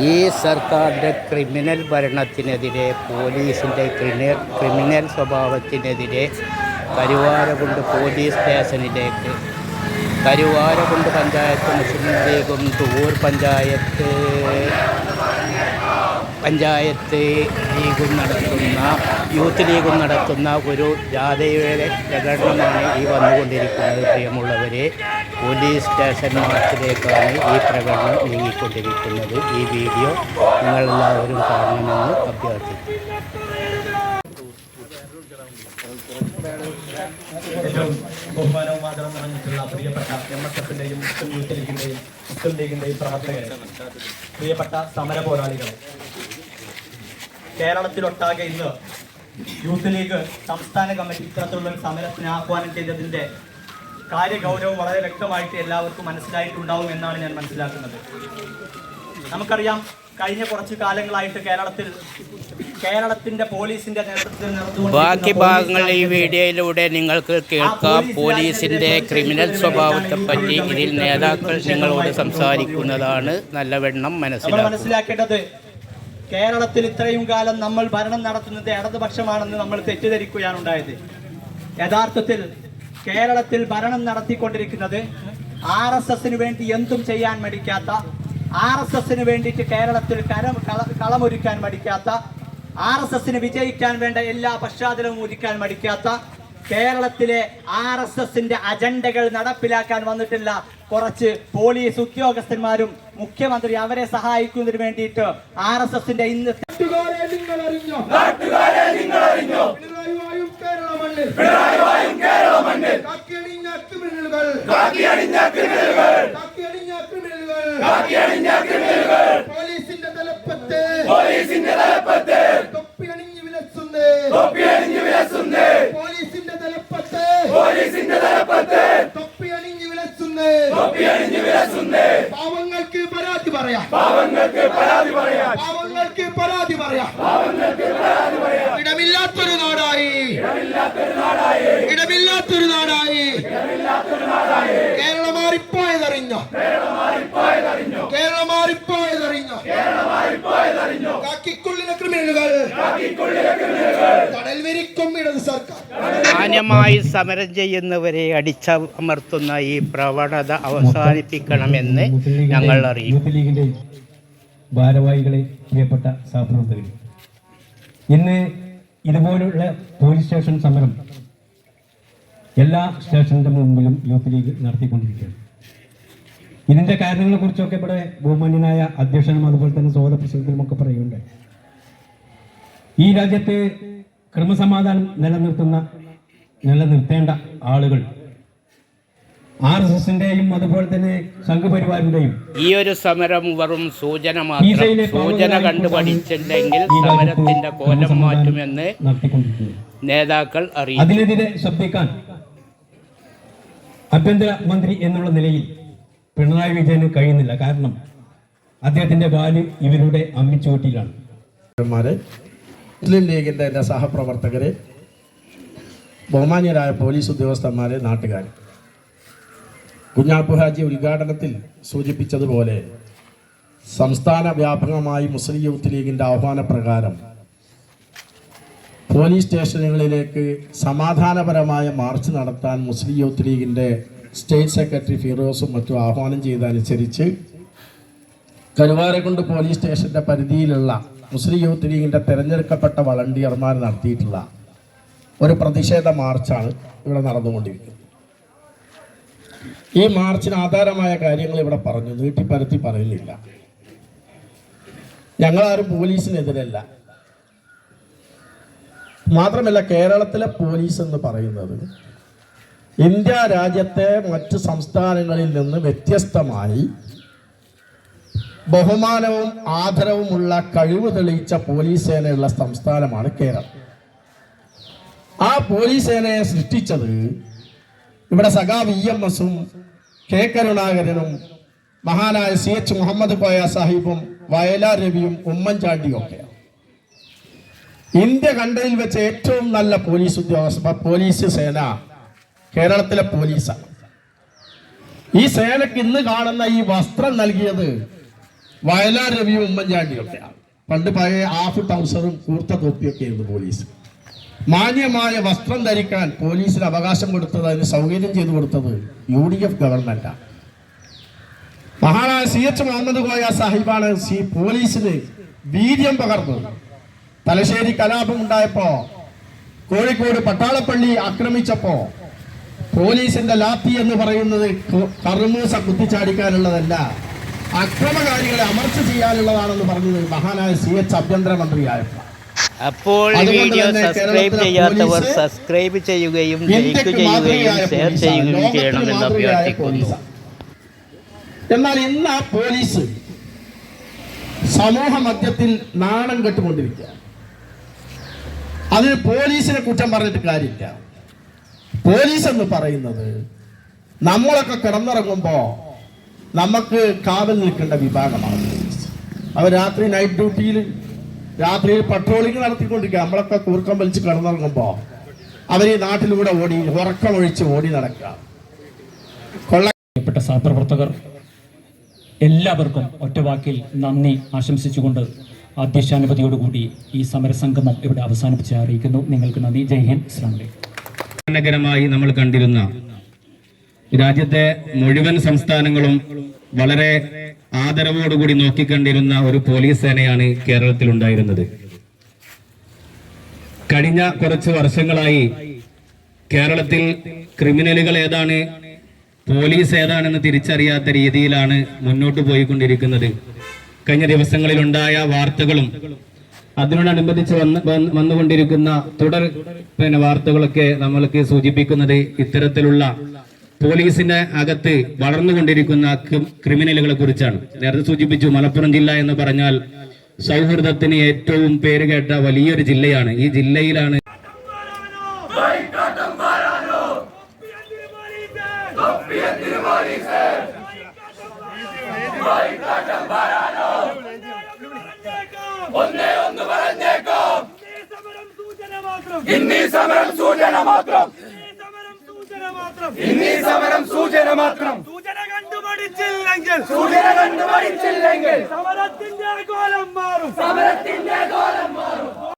ഈ സർക്കാരിന്റെ ക്രിമിനൽ ഭരണത്തിനെതിരെ പോലീസിന്റെ ക്രിമിനൽ ക്രിമിനൽ സ്വഭാവത്തിനെതിരെ കരുവാരകുണ്ട് പോലീസ് സ്റ്റേഷനിലേക്ക് കരുവാരകുണ്ട് പഞ്ചായത്ത് മുസ്ലിം ലീഗും തൂർ പഞ്ചായത്ത് പഞ്ചായത്ത് ലീഗും നടത്തുന്ന യൂത്ത് ലീഗും നടത്തുന്ന ഒരു ജാഥയുടെ പ്രകടനമാണ് ഈ വന്നുകൊണ്ടിരിക്കുന്നത് പ്രിയമുള്ളവരെ. പോലീസ് സ്റ്റേഷൻ മാർച്ചിലേക്കാണ് ഈ പ്രകടനം നീങ്ങിക്കൊണ്ടിരിക്കുന്നത്. ഈ വീഡിയോ നിങ്ങളെല്ലാവരും കാണണമെന്ന് അഭ്യർത്ഥിക്കുന്നു. ഏറ്റവും ബഹുമാനവും ആദരവും നിറഞ്ഞിട്ടുള്ള പ്രിയപ്പെട്ട എം എസ് എഫിന്റെയും മുസ്ലിം യൂത്ത് മുസ്ലിം പ്രവർത്തകരെ പ്രിയപ്പെട്ട സമര പോരാളികളെ കേരളത്തിലൊട്ടാകെ ഇന്ന് യൂത്ത് ലീഗ് സംസ്ഥാന കമ്മിറ്റി ഇത്തരത്തിലുള്ള സമരത്തിന് ആഹ്വാനം ചെയ്തതിന്റെ കാര്യഗൗരവം വളരെ വ്യക്തമായിട്ട് എല്ലാവർക്കും മനസ്സിലായിട്ടുണ്ടാവും എന്നാണ് ഞാൻ മനസ്സിലാക്കുന്നത്. നമുക്കറിയാം കഴിഞ്ഞ കുറച്ച് കാലങ്ങളായിട്ട് കേരളത്തിൽ കേരളത്തിന്റെ പോലീസിന്റെ നേതൃത്വത്തിൽ ബാക്കി ഭാഗങ്ങൾ ഈ വീഡിയോയിലൂടെ നിങ്ങൾക്ക് കേൾക്കാം. പോലീസിന്റെ ക്രിമിനൽ സ്വഭാവത്തെ പറ്റി ഇതിൽ നേതാക്കൾ നിങ്ങളോട് സംസാരിക്കുന്നതാണ് നല്ലവണ്ണം മനസ്സിലാക്കുക. മനസ്സിലാക്കേണ്ടത് കേരളത്തിൽ ഇത്രയും കാലം നമ്മൾ ഭരണം നടത്തുന്നത് ഇടതുപക്ഷമാണെന്ന് നമ്മൾ തെറ്റിദ്ധരിക്കുകയാണ് ഉണ്ടായത്. യഥാർത്ഥത്തിൽ കേരളത്തിൽ ഭരണം നടത്തിക്കൊണ്ടിരിക്കുന്നത് ആർ എസ് എസിന് വേണ്ടി എന്തും ചെയ്യാൻ മടിക്കാത്ത ആർ എസ് എസിന് വേണ്ടിയിട്ട് കേരളത്തിൽ കരം കള- കളമൊരുക്കാൻ മടിക്കാത്ത ആർ എസ് എസിന് വിജയിക്കാൻ വേണ്ട എല്ലാ പശ്ചാത്തലവും ഒരുക്കാൻ മടിക്കാത്ത കേരളത്തിലെ ആർ എസ് എസിന്റെ അജണ്ടകൾ നടപ്പിലാക്കാൻ വന്നിട്ടില്ല കുറച്ച് പോലീസ് ഉദ്യോഗസ്ഥന്മാരും മുഖ്യമന്ത്രി അവരെ സഹായിക്കുന്നതിന് വേണ്ടിയിട്ട് ആർ എസ് എസിന്റെ ഇന്ന് നാട്ടുകാരെ നിങ്ങൾ അറിഞ്ഞോ നാട്ടുകാരെ നിങ്ങൾ അറിഞ്ഞോ പിണറായിവായും കേരള മണ്ണിൽ പിണറായിവായും കേരള മണ്ണിൽ കാക്കിയണിഞ്ഞ ക്രിമിനലുകൾ കാക്കിയണിഞ്ഞ ക്രിമിനലുകൾ. കാക്കിയണിഞ്ഞ ക്രിമിനലുകൾ. പോലീസിന്റെ തലപ്പത്ത്. പോലീസിന്റെ തലപ്പത്ത്. തൊപ്പിയണിഞ്ഞു വിലസുന്നേ. തൊപ്പിയണിഞ്ഞു വിലസുന്നേ. പോലീസിന്റെ തലപ്പത്ത്. പോലീസിന്റെ തലപ്പത്ത്. തൊപ്പിയണിഞ്ഞു വിലസുന്നേ. തൊപ്പിയണിഞ്ഞു വിലസുന്നേ. പാവങ്ങൾക്ക് പരാതി പറയാം പാവങ്ങൾക്ക് പരാതി പറയാം പാവങ്ങൾക്ക് പരാതി പറയാം ഇടമില്ലാത്തൊരു നാടായി. ഇടമില്ലാത്തൊരു നാടായി. കേരളം മാറിപ്പോയതറിഞ്ഞോ കേരളം മാറിപ്പോയതറിഞ്ഞോ കാക്കിക്കുള്ളിലെ ക്രിമിനലുകൾ. തടൽ വിരിക്കും ഇടത് സർക്കാർ. മാന്യമായി സമരം ചെയ്യുന്നവരെ അടിച്ചമർത്തുന്ന ഈ പ്രവണത അവസാനിപ്പിക്കണമെന്ന് ഞങ്ങൾ അറിയും യൂത്ത് ലീഗിന്റെ ഭാരവാഹികളെ പ്രിയപ്പെട്ട സഹപ്രവർത്തകർ ഇന്ന് ഇതുപോലുള്ള പോലീസ് സ്റ്റേഷൻ സമരം എല്ലാ സ്റ്റേഷന്റെ മുമ്പിലും യൂത്ത് ലീഗ് നടത്തിക്കൊണ്ടിരിക്കുകയാണ്. ഇതിന്റെ കാരണങ്ങളെ കുറിച്ചൊക്കെ ഇവിടെ ബഹുമാന്യനായ അധ്യക്ഷനും അതുപോലെ തന്നെ സോദ പ്രസിഡന്റിലും ഒക്കെ പറയുന്നുണ്ട്. ഈ രാജ്യത്ത് ക്രമസമാധാനം നിലനിർത്തുന്ന നിലനിർത്തേണ്ട ആളുകൾ ആർ എസ് എസിന്റെയും അതുപോലെ തന്നെ സംഘപരിവാറിന്റെയും ഈ ഒരു സമരം വെറും സൂചന മാത്രം. സൂചന കണ്ടു പഠിച്ചില്ലെങ്കിൽ സമരത്തിന്റെ കോലം മാറ്റുമെന്ന് നേതാക്കൾ അറിയിച്ചു അതിനെതിരെ ശബ്ദിക്കാൻ ആഭ്യന്തര മന്ത്രി എന്നുള്ള നിലയിൽ പിണറായി വിജയന് കഴിയുന്നില്ല. കാരണം അദ്ദേഹത്തിന്റെ വാൽ ഇവരുടെ അമ്മിച്ചുവട്ടിയിലാണ് മുസ്ലിം ലീഗിന്റെ എന്റെ സഹപ്രവർത്തകരെ ബഹുമാന്യരായ പോലീസ് ഉദ്യോഗസ്ഥന്മാരെ നാട്ടുകാർ കുഞ്ഞാപ്പു ഹാജി ഉദ്ഘാടനത്തിൽ സൂചിപ്പിച്ചതുപോലെ സംസ്ഥാന വ്യാപകമായി മുസ്ലിം യൂത്ത് ലീഗിന്റെ ആഹ്വാനപ്രകാരം പോലീസ് സ്റ്റേഷനുകളിലേക്ക് സമാധാനപരമായ മാർച്ച് നടത്താൻ മുസ്ലിം യൂത്ത് ലീഗിന്റെ സ്റ്റേറ്റ് സെക്രട്ടറി ഫിറോസും മറ്റും ആഹ്വാനം ചെയ്തതനുസരിച്ച് കരുവാരക്കുണ്ട് പോലീസ് സ്റ്റേഷന്റെ പരിധിയിലുള്ള മുസ്ലിം യൂത്ത് ലീഗിന്റെ തിരഞ്ഞെടുക്കപ്പെട്ട വളണ്ടിയർമാർ നടത്തിയിട്ടുള്ള ഒരു പ്രതിഷേധ മാർച്ചാണ് ഇവിടെ നടന്നുകൊണ്ടിരിക്കുന്നത്. ഈ മാർച്ചിന് ആധാരമായ കാര്യങ്ങൾ ഇവിടെ പറഞ്ഞു നീട്ടിപ്പരത്തി പറയുന്നില്ല. ഞങ്ങളാരും പോലീസിനെതിരല്ല. മാത്രമല്ല കേരളത്തിലെ പോലീസ് എന്ന് പറയുന്നത് ഇന്ത്യ രാജ്യത്തെ മറ്റ് സംസ്ഥാനങ്ങളിൽ നിന്ന് വ്യത്യസ്തമായി ബഹുമാനവും ആദരവുമുള്ള കഴിവ് തെളിയിച്ച പോലീസ് സേനയുള്ള സംസ്ഥാനമാണ് കേരളം. ആ പോലീസ് സേനയെ സൃഷ്ടിച്ചത് ഇവിടെ സഖാ വി എം എസും കെ കരുണാകരനും മഹാനായ സി എച്ച് മുഹമ്മദ് കോയ സാഹിബും വയലാർ രവിയും ഉമ്മൻചാണ്ടിയും ഒക്കെയാണ്. ഇന്ത്യ കണ്ടതിൽ വെച്ച് ഏറ്റവും നല്ല പോലീസ് ഉദ്യോഗസ്ഥ പോലീസ് സേന. കേരളത്തിലെ പോലീസാണ് ഈ സേനക്ക് ഇന്ന് കാണുന്ന ഈ വസ്ത്രം നൽകിയത് വയലാർ രവിയും ഉമ്മൻചാണ്ടിയൊക്കെയാണ് പണ്ട് പഴയ ഹാഫ് ടൗസറും കൂർത്ത തൊപ്പിയൊക്കെ ആയിരുന്നു പോലീസ്. മാന്യമായ വസ്ത്രം ധരിക്കാൻ പോലീസിന് അവകാശം കൊടുത്തത് അതിന് സൗകര്യം ചെയ്തു കൊടുത്തത് യു ഡി എഫ് ഗവൺമെന്റാണ് മഹാനായ സി എച്ച് മുഹമ്മദ് കോയ സാഹിബാണ് സി പോലീസിന് വീര്യം പകർന്നത്. തലശ്ശേരി കലാപം ഉണ്ടായപ്പോ കോഴിക്കോട് പട്ടാളപ്പള്ളി ആക്രമിച്ചപ്പോ പോലീസിന്റെ ലാത്തി എന്ന് പറയുന്നത് കറുമൂസ കുത്തിച്ചാടിക്കാനുള്ളതല്ല അക്രമകാരികളെ അമർച്ച ചെയ്യാനുള്ളതാണെന്ന് പറഞ്ഞത് മഹാനായ സി എച്ച് ആഭ്യന്തരമന്ത്രിയായപ്പോൾ അപ്പോൾ വീഡിയോ സബ്സ്ക്രൈബ് ചെയ്യാത്തവർ സബ്സ്ക്രൈബ് ചെയ്യുകയും ലൈക്ക് ചെയ്യുകയും ഷെയർ ചെയ്യുകയും ചെയ്യണമെന്ന് അഭ്യർത്ഥിക്കുന്നു. എന്നാൽ ഇന്ന് ആ പോലീസ് സമൂഹ മധ്യത്തിൽ നാണം കെട്ടുകൊണ്ടിരിക്കുക അതിന് പോലീസിനെ കുറ്റം പറഞ്ഞിട്ട് കാര്യമില്ല. പോലീസ് എന്ന് പറയുന്നത് നമ്മളൊക്കെ കിടന്നിറങ്ങുമ്പോ നമുക്ക് കാവൽ നിൽക്കേണ്ട വിഭാഗമാണ്. അവർ രാത്രി നൈറ്റ് ഡ്യൂട്ടിയിൽ രാത്രി പട്രോളിംഗ് നടത്തിക്കൊണ്ടിരിക്കുക. നമ്മളൊക്കെ കൂർക്കം വലിച്ച് കിടന്നിറങ്ങുമ്പോ അവർ ഈ നാട്ടിലൂടെ ഓടി ഉറക്കമൊഴിച്ച് ഓടി നടക്കുക. സഹപ്രവർത്തകർ എല്ലാവർക്കും ഒറ്റവാക്കിൽ നന്ദി ആശംസിച്ചുകൊണ്ട് അധ്യക്ഷാനുമതിയോടുകൂടി ഈ സമരസംഗമം ഇവിടെ അവസാനിപ്പിച്ച് അറിയിക്കുന്നു. നിങ്ങൾക്ക് നന്ദി. ജയ് ഹിന്ദ്. അസ്ലാം വലൈക്കും ഭരണകരമായി നമ്മൾ കണ്ടിരുന്ന രാജ്യത്തെ മുഴുവൻ സംസ്ഥാനങ്ങളും വളരെ ആദരവോടുകൂടി നോക്കിക്കണ്ടിരുന്ന ഒരു പോലീസ് സേനയാണ് കേരളത്തിൽ ഉണ്ടായിരുന്നത് കഴിഞ്ഞ കുറച്ച് വർഷങ്ങളായി കേരളത്തിൽ ക്രിമിനലുകൾ ഏതാണ് പോലീസ് ഏതാണെന്ന് തിരിച്ചറിയാത്ത രീതിയിലാണ് മുന്നോട്ട് പോയിക്കൊണ്ടിരിക്കുന്നത്. കഴിഞ്ഞ ദിവസങ്ങളിലുണ്ടായ വാർത്തകളും അതിനോടനുബന്ധിച്ച് വന്ന് വന്ന് വന്നുകൊണ്ടിരിക്കുന്ന തുടർ പിന്നെ വാർത്തകളൊക്കെ നമ്മൾക്ക് സൂചിപ്പിക്കുന്നത് ഇത്തരത്തിലുള്ള പോലീസിന്റെ അകത്ത് വളർന്നുകൊണ്ടിരിക്കുന്ന ക്രി- ക്രിമിനലുകളെ കുറിച്ചാണ്. നേരത്തെ സൂചിപ്പിച്ചു മലപ്പുറം ജില്ല എന്ന് പറഞ്ഞാൽ സൗഹൃദത്തിന് ഏറ്റവും പേര് കേട്ട വലിയൊരു ജില്ലയാണ്. ഈ ജില്ലയിലാണ് ഒന്നേ ഇന്നീ സമരം സൂചന മാത്രം ഇന്നീ സമരം സൂചന മാത്രം സൂചന കണ്ടു പഠിച്ചില്ലെങ്കിൽ സൂചന കണ്ടു പഠിച്ചില്ലെങ്കിൽ സമരത്തിന്റെ കോലം മാറും. സമരത്തിന്റെ കോലം മാറും.